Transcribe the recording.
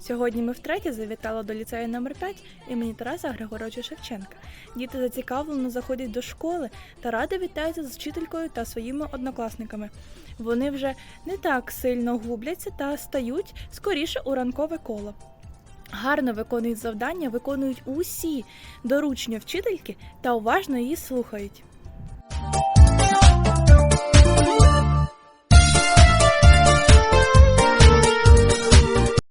Сьогодні ми втретє завітали до ліцею номер 5 імені Тараса Григоровича Шевченка. Діти зацікавлено заходять до школи та радо вітаються з вчителькою та своїми однокласниками. Вони вже не так сильно губляться та стають скоріше у ранкове коло. Гарно виконують завдання, виконують усі доручення вчительки та уважно її слухають.